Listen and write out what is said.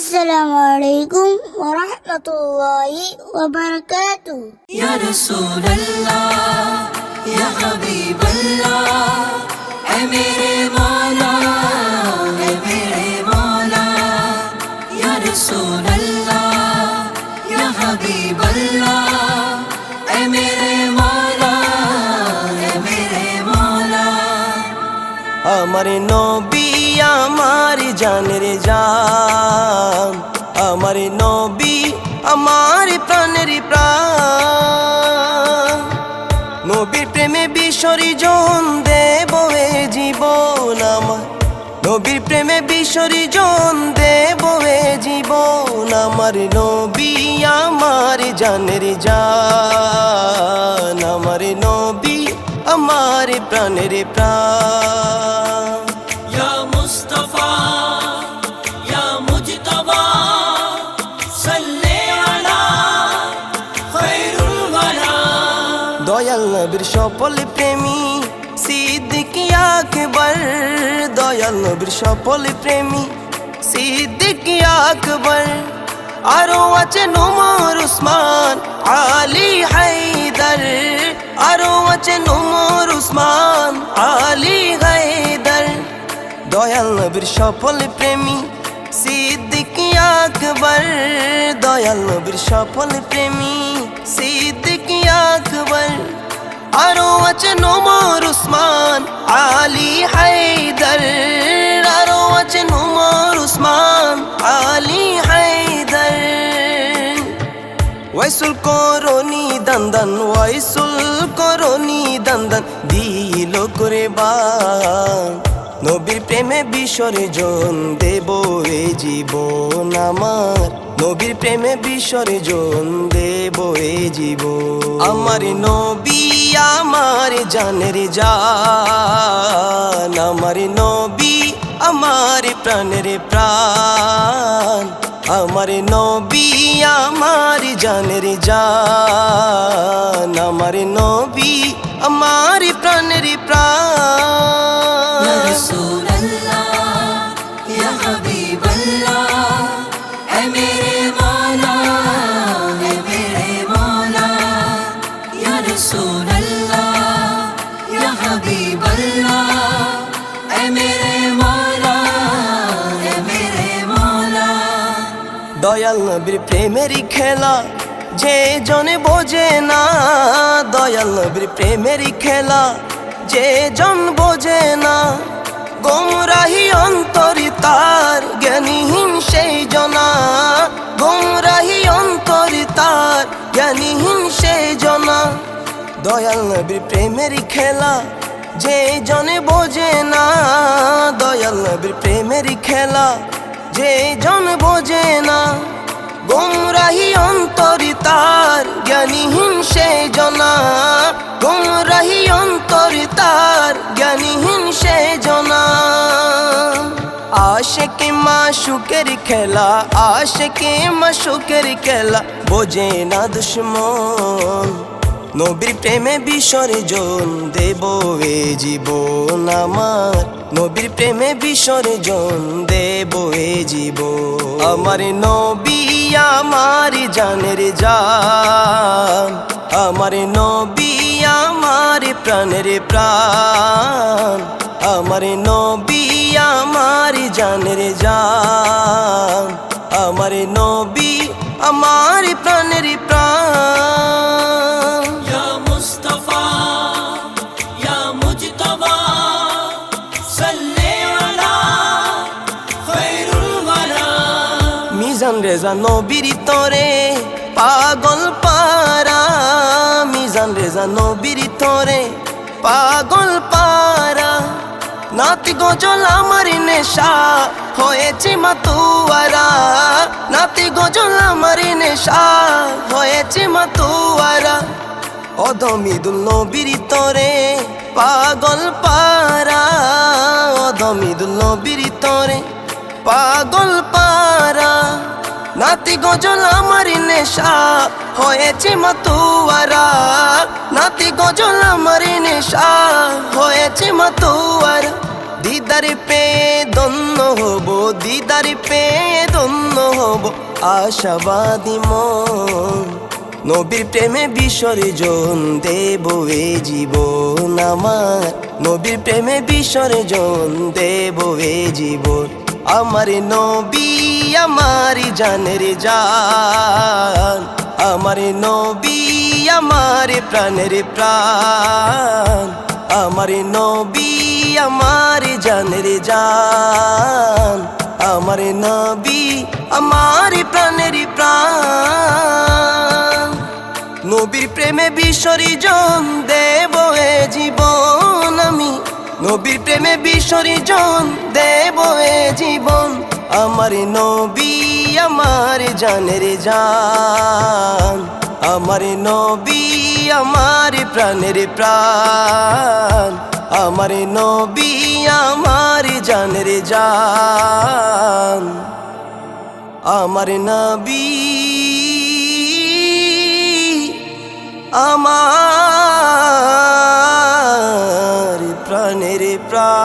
السلام علیکم ورحمۃ اللہ وبرکاتہ یا رسول اللہ یا حبیب اللہ اے میرے مولا আমার নবী, আমার জানের জান। আমার নবী, আমার প্রাণের প্রাণ। নবীর প্রেমে বিসর্জন দেব এ জীবন আমার। নবীর প্রেমে বিসর্জন দেব এ জীবন আমার। নবী, আমার জানের জান। আমার নবী, আমার প্রাণের প্রাণ। নবীর সফল প্রেমী। সিদ্দিক আকবর দয়াল নবীর সফল প্রেমী। সিদ্দিক আকবর আরও আছে নোমর উসমান, আলী হায়দার। আরও আছে নোমর উসমান, আলী হায়দার। দয়াল নবীর সফল প্রেমী। সিদ্দিক আকবর দয়াল নবীর সফল প্রেমী। আকবর আরও আছে নোমর উসমান আলী হায়দার আরও আছে নোমর উসমান আলী হায়দার ওয়াইসুল করনি দান্দান ওয়াইসুল করনি দান্দান দিল করে বা নবীর প্রেমে বিসর্জন দেব এ জীবন আমার। নবীর প্রেমে বিসর্জন দেব এ জীবন। আমার নবী, আমার জানের জান। আমার নবী, আমার প্রাণের প্রাণ। আমার নবী, আমার জানের জান। আমার নবী, আমার প্রাণের প্রাণ। দয়াল নবীর প্রেমেরই খেলা, যে জনে বোঝে না। দয়াল নবীর প্রেমেরই খেলা, যে জন বোঝে না। গোমরাহি অন্তরি তার জ্ঞানীহীন সেই জনা। গোমরাহি অন্তরি তার জ্ঞানীহীন সেই জনা। দয়াল নবীর প্রেমেরই খেলা, যে জনে বোঝে না। দয়াল নবীর প্রেমেরই খেলা যে জন বোঝে না। গুমরাহি অন্তরি তার জ্ঞানীহীন সে জনা। গুমরাহি অন্তরি তার জ্ঞানীহীন সে জনা। আশেকে মাসুকের খেলা, আশেকে মাসুকের খেলা, বোঝে না দুশ্মন। নবীর প্রেমে বিসর্জন দেব এ জীবন আমার। নবীর প্রেমে বিসর্জন দেব এ জীবন আমার। নবী আমার জানের জান, আমার নবী আমার প্রাণের প্রাণ, আমার নবী আমার জানের জান, আমার নবী আমার মিজান রেজা নবীর তরে, পাগল পারা মিজান রেজা নবীর তরে, পাগল পারা নাতি গজল আমার নেশা, হয়েছে মাতুয়ারা। নাতি গজল আমার নেশা, হয়েছে মাতুয়ারা। অদমিদুল নবীর তরে, পাগল পারা অদমিদুল নবীর তরে, পাগল পারা নাতি গজল আমার নেশা, হয়েছে মাতুয়ারা। নাতি গজল আমার নেশা, হয়েছে মাতুয়ারা। দিদার পে দন্ন হব, দিদার পে দন্ন হব, আশাবাদী মন। নবীর প্রেমে বিসর্জন দেব এ জীবন আমার। নবীর প্রেমে বিসর্জন দেব এ জীবন। আমার নবী, আমার জানের জান। আমার নবী, আমার প্রাণের প্রাণ। আমার নবী, আমার জানের জান। আমার নবী, আমার প্রাণের প্রাণ। নবীর প্রেমে বিসর্জন দেব জীবন আমি। নবীর প্রেমে বিসর্জন দেব এ জীবন। আমার নবী, আমার জানের জান। আমার নবী, আমার প্রাণের প্রাণ। আমার নবী, আমার জানের জান। আমার নবী, আমার প্রাণের প্রাণ।